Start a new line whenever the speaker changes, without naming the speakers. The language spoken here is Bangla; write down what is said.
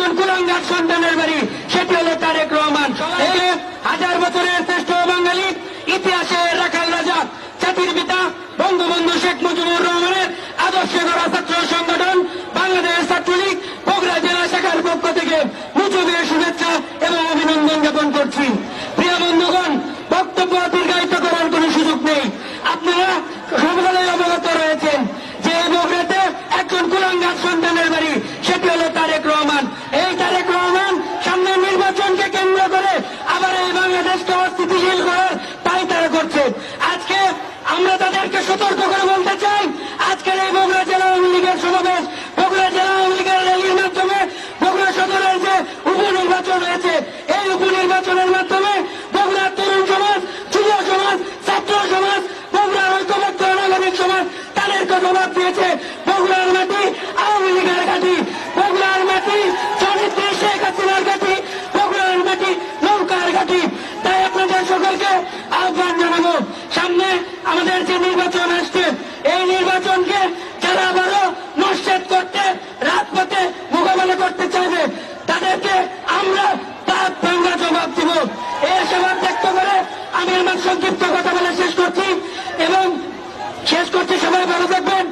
একজন কুলাঙ্গার সন্তানের বাড়ি সেটি হলো তারেক রহমান। হাজার বছরের শ্রেষ্ঠ বাঙালি ইতিহাসে রাখাল রাজা জাতির পিতা বঙ্গবন্ধু শেখ মুজিবুর রহমানের আদর্শ গড়া ছাত্র সংগঠন বাংলাদেশ ছাত্রলীগ বগুড়া জেলা শাখার পক্ষ থেকে মুজিবের শুভেচ্ছা এবং অভিনন্দন জ্ঞাপন করছি। প্রিয় বন্ধুগণ বক্তব্য দীর্ঘায়িত করার কোন সুযোগ নেই। আপনারা সকলেই অবগত রয়েছেন যে বগুড়াতে একজন কুলাঙ্গার সন্তানের বাড়ি সেটি হলো তারেক রহমান এই তারেক রহমান সামনের নির্বাচনকে কেন্দ্র করে আবার এই বাংলাদেশকে অস্থিতিশীল করার তাই তারা করছে। আজকে আমরা তাদেরকে সতর্ক করে বলতে চাই, আজকের এই বগুড়া জেলা আওয়ামী লীগের সমাবেশ, বগুড়া জেলা আওয়ামী লীগের র্যালির মাধ্যমে বগুড়া সদরের যে উপনির্বাচন হয়েছে, এই উপনির্বাচনের মাধ্যমে বগুড়ার তরুণ সমাজ, যুব সমাজ, ছাত্র সমাজ, বগুড়ার ঐক্যবদ্ধ নাগরিক সমাজ, তাদেরকে জবাব দিয়েছে বগুড়ার মাটি। ঘাটি তাই আপনাদের সকলকে আহ্বান জানাব। সামনে আমাদের যে নির্বাচন আসছে, এই নির্বাচনকে যারা আবারও নস্বাত করতে, রাজপথে মোকাবেলা করতে চাইবে, তাদেরকে আমরা তার ভাঙ্গা জবাব দিব। এই আশাবাদ ব্যক্ত করে আমি আমার সংক্ষিপ্ত কথা বলে শেষ করছি এবং শেষ করছি, সবাই ভালো থাকবেন।